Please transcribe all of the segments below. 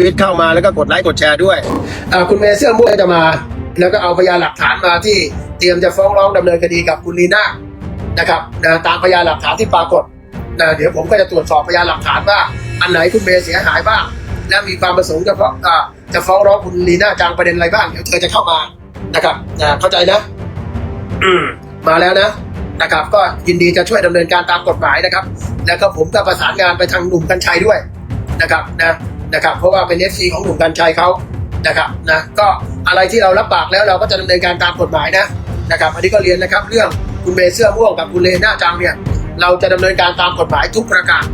ชีวิตเข้ามาแล้วก็กดไลค์กดแชร์ด้วยอ่าคุณเมย์เสื้อม่วงจะมา แล้วก็เอาพยานหลักฐานมาที่เตรียมจะฟ้องร้องดำเนินคดีกับคุณลีน่านะครับนะตามพยานหลักฐานที่ปรากฏนะเดี๋ยวผมก็จะตรวจสอบพยานหลักฐานว่าอันไหนคุณเมย์เสียหายบ้าง และมีความประสงค์จะฟ้องอ่าจะฟ้องร้องคุณลีน่าจังประเด็นอะไรบ้างเดี๋ยวเธอจะเข้ามานะครับนะเข้าใจนะ อืมมาแล้วนะนะครับ ก็ยินดีจะช่วยดำเนินการตามกฎหมายนะครับ แล้วก็ผมก็ประสานงานไปทางหนุ่มกัญชัยด้วยนะครับนะ นะครับ เพราะว่าเป็นเอฟซีของหนุ่มกัญชัยเขานะครับนะก็อะไรที่เรารับปากแล้วเราก็จะดำเนินการตามกฎหมายนะนะครับอันนี้ก็เรียนนะครับเรื่องคุณเมย์เสื้อม่วงกับคุณเลน่าจังเนี่ยเราจะดำเนินการตามกฎหมายทุกประการ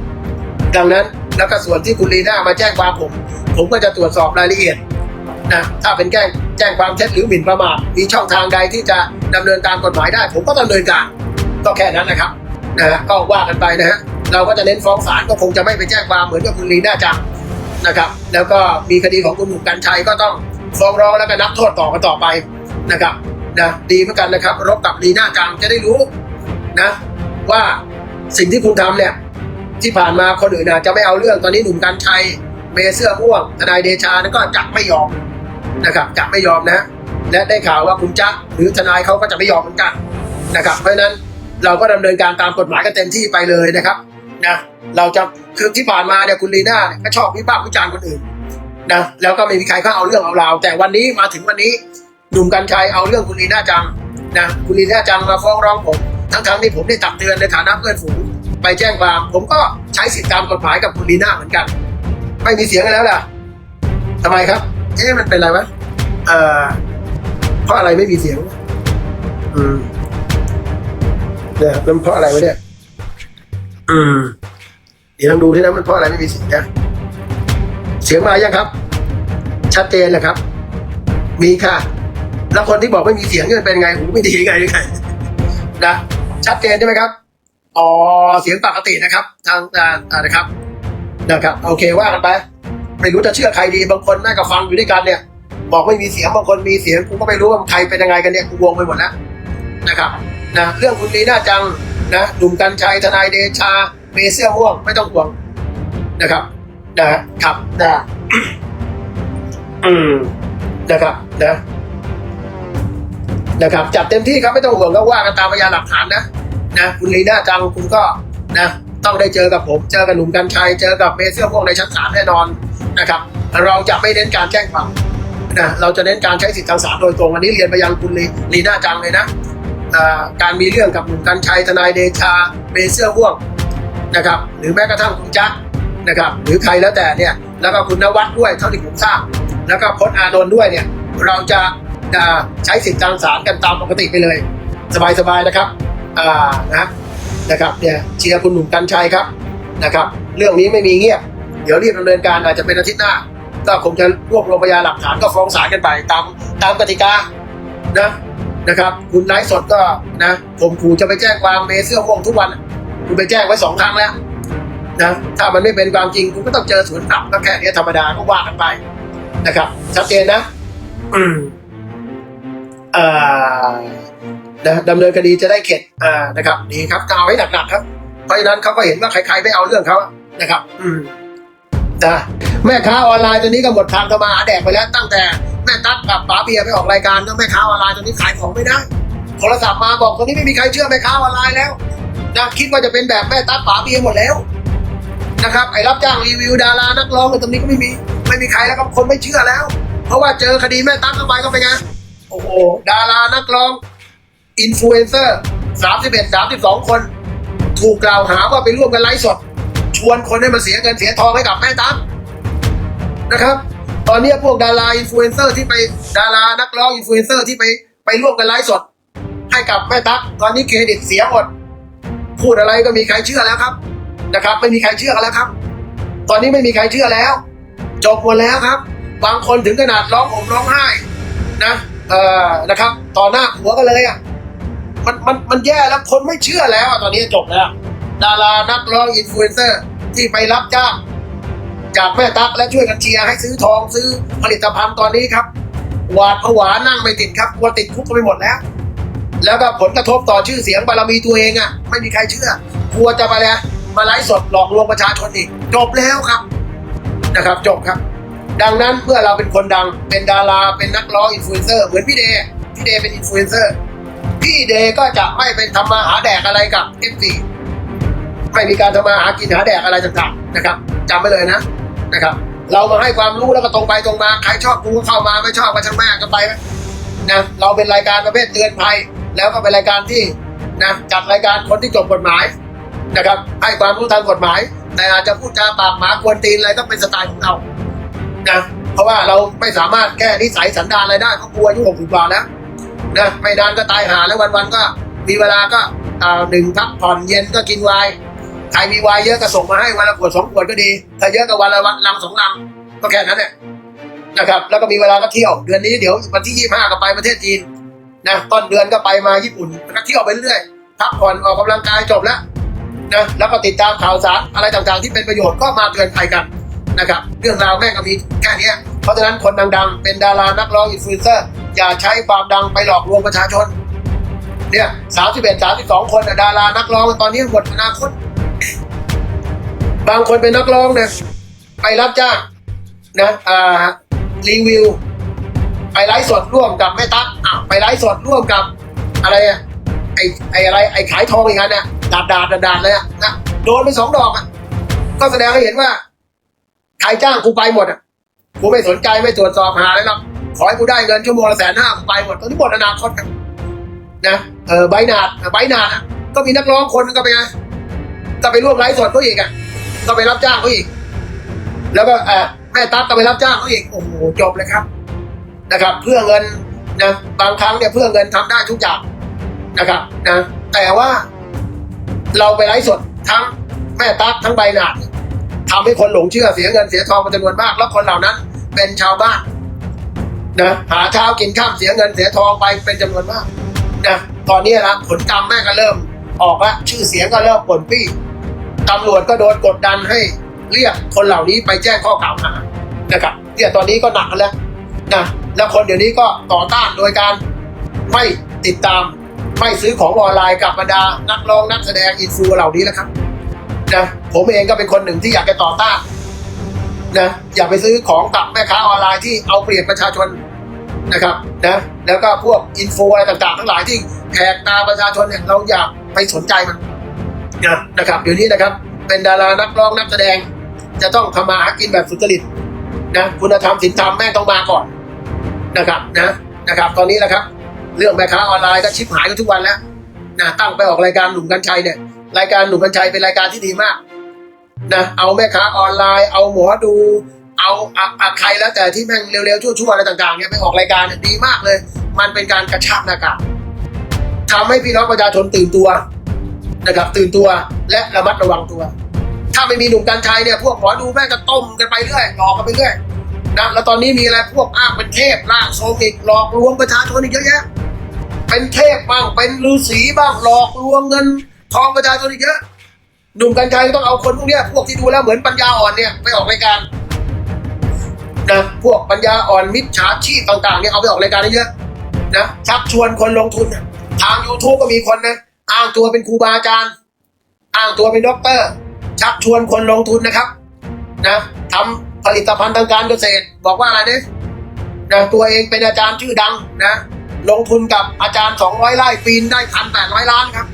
ดังนั้นแล้วก็ส่วนที่คุณลีน่ามาแจ้งความผม ผมก็จะตรวจสอบรายละเอียดนะถ้าเป็นแจ้งแจ้งความเท็จหรือหมิ่นประมาทมีช่องทางใดที่จะดำเนินตามกฎหมายได้ ผมก็ดำเนินการก็แค่นั้นนะครับนะฮะก็ว่ากันไปนะฮะเราก็จะเน้นฟ้องศาลก็คงจะไม่ไปแจ้งความเหมือนกับคุณลีน่าจัง นะครับ แล้วก็มีคดีของคุณหนุ่มกัญชัยก็ต้องฟ้องร้องแล้วก็นับโทษต่อกันต่อไปนะครับนะดีเหมือนกันนะครับ รบกับลีน่าจังจะได้รู้นะว่าสิ่งที่คุณทำเนี่ยที่ผ่านมาคนอื่นอาจจะไม่เอาเรื่องตอนนี้หนุ่มกัญชัยเมเสื้อม่วงทนายเดชาก็จะไม่ยอมนะครับจะไม่ยอมนะและได้ข่าวว่าคุณจ๊ะหรือทนายเขาก็จะไม่ยอมเหมือนกันนะครับเพราะฉะนั้นเราก็ดำเนินการตามกฎหมายกันเต็มที่ไปเลยนะครับนะเราจะ คือที่ผ่านมาเนี่ยคุณลีน่าเนี่ยก็ชอบวิพากษ์วิจารณ์คนอื่นนะแล้วก็ไม่มีใครเขาเอาเรื่องเอาราวแต่วันนี้มาถึงวันนี้หนุ่มกัญชัยเอาเรื่องคุณลีน่าจังนะคุณลีน่าจังมาฟ้องร้องผม ทั้งๆที่ผมได้ตักเตือนในฐานะเพื่อนฝูงไปแจ้งความผมก็ใช้สิทธิตามกฎหมายกับคุณลีน่าเหมือนกัน ไม่มีเสียงกันแล้วล่ะทำไมครับ เอ๊ะมันเป็นอะไรวะเอ่อเพราะอะไรไม่มีเสียง อืมเนี่ยแล้วมันเพราะอะไรวะเนี่ยอืม เดี๋ยวลองดูที่นะมันเพราะอะไรไม่มีเสียงนะเสียงมายังครับ ชัดเจนนะครับ มีค่ะ แล้วคนที่บอกไม่มีเสียงนี่มันเป็นไงหูไม่ดีไงหรือไงนะชัดเจนใช่ไหมครับอ๋อเสียงปกตินะครับ ทางอ่านะครับนะครับ โอเคว่ากันไปไม่รู้จะเชื่อใครดีบางคนแม่งก็ฟังอยู่ด้วยกันเนี่ย บอกไม่มีเสียงบางคนมีเสียงกูก็ไม่รู้ว่าใครเป็นยังไงกันเนี่ยกูงงไปหมดแล้วนะครับนะเรื่องคุณลีน่าจังนะหนุ่มกัญชัยทนายเดชา มเสื้อม่วงไม่ต้องห่วงนะครับ นะครับนะอืมนะครับนะนะครับ จัดเต็มที่ครับไม่ต้องห่วงก็ว่ากันตามพยานหลักฐานนะนะคุณลีน่าจังคุณก็นะต้องได้เจอกับผม เจอกับหนุ่มกัญชัย เจอกับเมเสื้อพวกในชั้นศาลแน่นอนนะครับ เราจะไม่เน้นการแจ้งความนะเราจะเน้นการใช้สิทธิทางศาลโดยตรงอันนี้เรียนไปยังคุณลีลีน่าจังเลยนะการมีเรื่องกับหนุ่มกัญชัยทนายเดชาเมเสื้อพวก นะครับหรือแม้กระทั่งคุณจักนะครับหรือใครแล้วแต่เนี่ยแล้วก็คุณนวัดด้วยเท่าที่ผมทราบแล้วก็พจน์อานนท์ด้วยเนี่ยเราจะใช้สิทธิทางศาลกันตามปกติไปเลย สบายๆนะครับอ่านะนะครับเนี่ยเชียร์คุณหนุ่มกัญชัยครับนะครับ เรื่องนี้ไม่มีเงียบ เดี๋ยวรีบดำเนินการอาจจะเป็นอาทิตย์หน้า ก็คงจะรวบรวมพยานหลักฐานก็ฟ้องศาลกันไปตามตามกติกานะนะครับ คุณไลฟ์สดก็นะผมขู่จะไปแจ้งความเมเสื้อม่วงทุกวัน คุณไปแจ้งไว้สองครั้งแล้วนะถ้ามันไม่เป็นความจริงคุณก็ต้องเจอสวนกลับก็แค่นี้ธรรมดาก็ว่ากันไปนะครับชัดเจนนะ อืมอ่านะดำเนินคดีจะได้เข็ดอ่านะครับดีครับก็เอาให้หนักๆครับ เพราะฉะนั้นเขาก็เห็นว่าใครๆไม่เอาเรื่องเขานะครับ อืมนะแม่ค้าออนไลน์ตัวนี้ก็หมดทางก็มาหาแดกไปแล้วตั้งแต่แม่ตั๊กกับป๋าเบียร์ไปออกรายการก็แม่ค้าออนไลน์ตัวนี้ขายของไม่ได้โทรศัพท์มาบอกตอนนี้ไม่มีใครเชื่อแม่ค้าออนไลน์แล้ว นะคิดว่าจะเป็นแบบแม่ตั๊กป๋าเบียหมดแล้วนะครับไอ้รับจ้างรีวิวดารานักร้องในตรงนี้ก็ไม่มีไม่มีใครแล้วครับคนไม่เชื่อแล้ว เพราะว่าเจอคดีแม่ตั๊กเข้าไปก็เป็นไงโอ้โหดารานักร้องอินฟลูเอนเซอร์สามสิบเอ็ดสามสิบสองคน ถูกกล่าวหาว่าไปร่วมกันไลฟ์สด ชวนคนให้มาเสียเงินเสียทองให้กับแม่ตั๊กนะครับ ตอนนี้พวกดาราอินฟลูเอนเซอร์ที่ไปดารานักร้องอินฟลูเอนเซอร์ที่ไปไปร่วมกันไลฟ์สด ให้กับแม่ตั๊กตอนนี้เครดิตเสียหมด พูดอะไรก็มีใครเชื่อแล้วครับนะครับ ไม่มีใครเชื่อกันแล้วครับ ตอนนี้ไม่มีใครเชื่อแล้ว จบหมดแล้วครับ บางคนถึงขนาดร้องห่มร้องไห้นะเอ่อนะครับ ต่อหน้าผัวกันเลยอะมันมันมันแย่แล้วคนไม่เชื่อแล้วตอนนี้จบแล้ว ดารานักร้องอินฟลูเอนเซอร์ที่ไปรับจ้างจากแม่ตั๊กและช่วยกันเชียร์ให้ซื้อทองซื้อผลิตภัณฑ์ตอนนี้ครับ หวาดผวานั่งไม่ติดครับกลัวติดคุกไปหมดแล้ว แล้วก็ผลกระทบต่อชื่อเสียงบารมีตัวเองอะ ไม่มีใครเชื่อกลัวจะมาแล้วมาไลฟ์สดหลอกลวงประชาชนอีก จบแล้วครับนะครับจบครับ ดังนั้นเมื่อเราเป็นคนดังเป็นดาราเป็นนักร้องอินฟลูเอนเซอร์เหมือนพี่เดย์พี่เดย์เป็นอินฟลูเอนเซอร์พี่เดย์ก็จะไม่เป็นทำมาหาแดกอะไรกับเอฟซีไม่มีการทำมาหากินหาแดกอะไรต่างๆนะครับจำไว้เลยนะนะครับ เรามาให้ความรู้แล้วก็ตรงไปตรงมาใครชอบกูก็เข้ามาไม่ชอบก็ช่างแม่ก็ไปนะเราเป็นรายการประเภทเตือนภัย แล้วก็เป็นรายการที่นะจัดรายการคนที่จบกฎหมายนะครับให้ความรู้ทางกฎหมาย แต่อาจจะพูดจาปากหมากวนตีนอะไรก็เป็นสไตล์ของเรานะเพราะว่าเราไม่สามารถแก้นิสัยสันดานอะไรได้เพราะกลัวอายุหกสิบกว่าแล้วนะไม่นานก็ตายหาแล้ววันๆก็มีเวลาก็หนึ่งพักผ่อนเย็นก็กินไวน์ใครมีไวน์เยอะก็ส่งมาให้วันละขวดสองขวดก็ดีถ้าเยอะก็วันละวันลังสองลังก็แค่นั้นแหละนะครับ แล้วก็มีเวลาก็เที่ยว เดือนนี้เดี๋ยววันที่ยี่ห้าก็ไปประเทศจีน นะต้นเดือนก็ไปมาญี่ปุ่นแล้วก็เที่ยวไปเรื่อยพักผ่อนออกกำลังกายจบแล้วนะแล้วก็ติดตามข่าวสารอะไรต่างๆ ที่เป็นประโยชน์ก็มาเตือนภัยกันนะครับ เรื่องราวแม่งก็มีแค่เนี้ยเพราะฉะนั้นคนดังๆ เป็นดารานักร้องอินฟลูเอนเซอร์อย่าใช้ความดังไปหลอกลวงประชาชน เนี่ยสามสิบเอ็ดสามสิบสองคนน่ะดารานักร้องตอนนี้หมดอนาคตบางคนเป็นนักร้องนะไปรับจ้างนะอ่ารีวิว ไปไลฟ์สดร่วมกับแม่ตั๊กอะไปไลฟ์สดร่วมกับ อะไรอะไอไออะไรไอขายทองอย่างนั้นน่ะดาดดาดดาดเลยอะนะโดนไปสองดอกอะก็แสดงให้เห็นว่าใครจ้างกูไปหมดอะกูไม่สนใจไม่ตรวจสอบหาอะไรหรอกขอให้กูได้เงินชั่วโมงละแสนห้ากูไปหมดตอนนี้หมดอนาคตนะเออใบนาดใบนาดอะก็มีนักร้องคนนึงก็ไปไงก็ไปร่วมไลฟ์สดเขาอีกอะก็ไปรับจ้างเขาอีก แล้วก็แม่ตั๊กก็ไปรับจ้างเขาอีกโอ้โหจบเลยครับ นะครับ เพื่อเงินนะบางครั้งเนี่ยเพื่อเงินทำได้ทุกอย่างนะครับนะแต่ว่าเราไปไลฟ์สดทั้งแม่ตั๊กทั้งใบหนาดทำให้คนหลงเชื่อเสียเงินเสียทองเป็นจำนวนมาก แล้วคนเหล่านั้น เป็นชาวบ้านนะหาเช้ากินข้ามเสียเงินเสียทองไปเป็นจำนวนมากนะตอนนี้นะผลกรรมแม่ก็เริ่มออกละชื่อเสียงก็เริ่มป่นปี้ตำรวจก็โดนกดดันให้เรียกคนเหล่านี้ไปแจ้งข้อกล่าวหานะครับเนี่ยตอนนี้ก็หนักแล้วนะ แล้วคนเดี๋ยวนี้ก็ต่อต้านโดยการไม่ติดตาม ไม่ซื้อของออนไลน์กับบรรดา นักร้องนักแสดงอินฟูเหล่านี้แล้วครับนะผมเองก็เป็นคนหนึ่งที่อยากจะต่อต้านนะอย่าไปซื้อของกับแม่ค้าออนไลน์ที่เอาเปรียบประชาชนนะครับนะแล้วก็พวกอินโฟอะไรต่างๆ ทั้งหลายที่แหกตาประชาชนเนี่ยเราอย่าไปสนใจมันนะนะครับเดี๋ยวนี้นะครับ เป็นดารานักร้องนักแสดง จะต้องทำมาหากินแบบสุจริตนะคุณธรรมศีลธรรมแม่งต้องมาก่อน นะครับนะนะครับ ตอนนี้แหละครับ เรื่องแม่ค้าออนไลน์ก็ชิบหายกันทุกวันแล้วนะตั้งไปออกรายการหนุ่มกัญชัยเนี่ยรายการหนุ่มกัญชัยเป็นรายการที่ดีมากนะเอาแม่ค้าออนไลน์ เอาหมอดู เอาอะอใครแล้วแต่ที่แม่งเร็วๆชั่วๆอะไรต่างๆเนี่ยไปออกรายการเนี่ยดีมากเลย มันเป็นการกระชับหน้ากากทำให้พี่น้องประชาชนตื่นตัวนะครับตื่นตัวและระมัดระวังตัว ถ้าไม่มีหนุ่มกัญชัยเนี่ยพวกหมอดูแม่งจะต้มกันไปเรื่อยหลอกกันไปเรื่อย นะแล้วตอนนี้มีอะไรพวกอ้างเป็นเทพร่างทรงอีกหลอกลวงประชาชนอีกเยอะแยะเป็นเทพบ้างเป็นฤาษีบ้างหลอกลวงเงินทองประชาชนอีกเยอะหนุ่มกัญชัยต้องเอาคนพวกนี้พวกที่ดูแล้วเหมือนปัญญาอ่อนเนี่ยไปออกรายการนะพวกปัญญาอ่อนมิจฉาชีพต่างๆเนี่ยเอาไปออกรายการเยอะนะชักชวนคนลงทุนทาง YouTube ก็มีคนนะอ้างตัวเป็นครูบาอาจารย์ อ้างตัวเป็นด็อกเตอร์ ชักชวนคนลงทุนนะครับนะทำ ผลิตภัณฑ์ทางการเกษตร บอกว่าอะไรเนี่ยนะตัวเองเป็นอาจารย์ชื่อดังนะ ลงทุนกับอาจารย์ 200ไร่ปีนได้พันแปดร้อยล้านครับ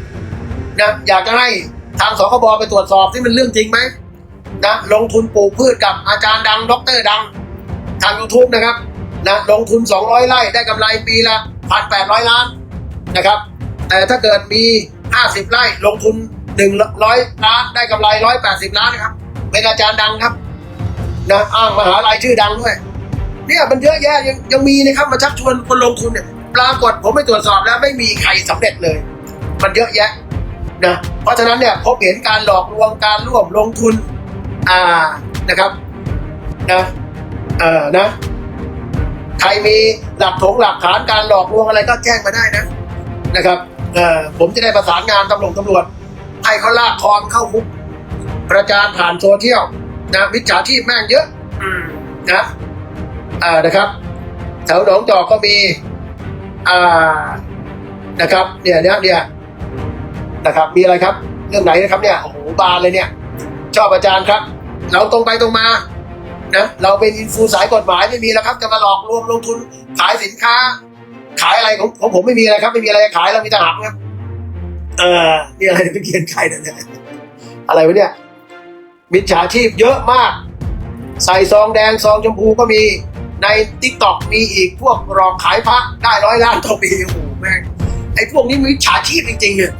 นะอยากจะให้ทางสคบไปตรวจสอบที่มันเรื่องจริงไหมนะลงทุนปลูกพืชกับอาจารย์ดังด็อกเตอร์ดัง ทาง YouTube นะครับนะลงทุน 200ไร่ได้กำไรปีละพันแปดร้อยล้านนะครับ แต่ถ้าเกิดมี 50 ไร่ลงทุน 100 ล้านได้กำไร 180 ล้านนะครับเป็นอาจารย์ดังครับ นะอ้างมหาลัยชื่อดังด้วยเนี่ยมันเยอะแยะยังยังมีนะครับมาชักชวนคนลงทุนเนี่ยปรากฏผมไปตรวจสอบแล้วไม่มีใครสำเร็จเลย มันเยอะแยะนะเพราะฉะนั้นเนี่ยพบเห็นการหลอกลวงการร่วมลงทุนอ่านะครับนะเออนะใครมีหลักถงหลักฐานการหลอกลวงอะไรก็แจ้งมาได้นะนะครับเออผมจะได้ประสานงานตำรวจตำรวจให้เขาลากคอมเข้าคุกประจานผ่านโซเชียล นะมิจฉาชีพแม่งเยอะอืมนะอ่านะครับแถวหนองจอกก็มีอ่านะครับ เนี่ยเนี่ยเนี่ยนะครับ มีอะไรครับ เรื่องไหนนะครับเนี่ยโอ้โหบานเลยเนี่ย ชอบอาจารย์ครับ เราตรงไปตรงมานะเราเป็นอินฟูสายกฎหมายไม่มีแล้วครับจะมาหลอกลวงลงทุนขายสินค้า ขายอะไรของของผมไม่มีอะไรครับไม่มีอะไรขายเรามีแต่หักครับเออนี่อะไรเนี่ยเป็นเขียนใครเนี่ยอะไรวะเนี่ย มิจฉาชีพเยอะมาก ใส่ซองแดงซองชมพูก็มีในทิกตอกมีอีกพวกหลอกขายพระได้ร้อยล้านต่อปีโอ้โหแม่งไอ้พวกนี้มิจฉาชีพจริงๆเนี่ย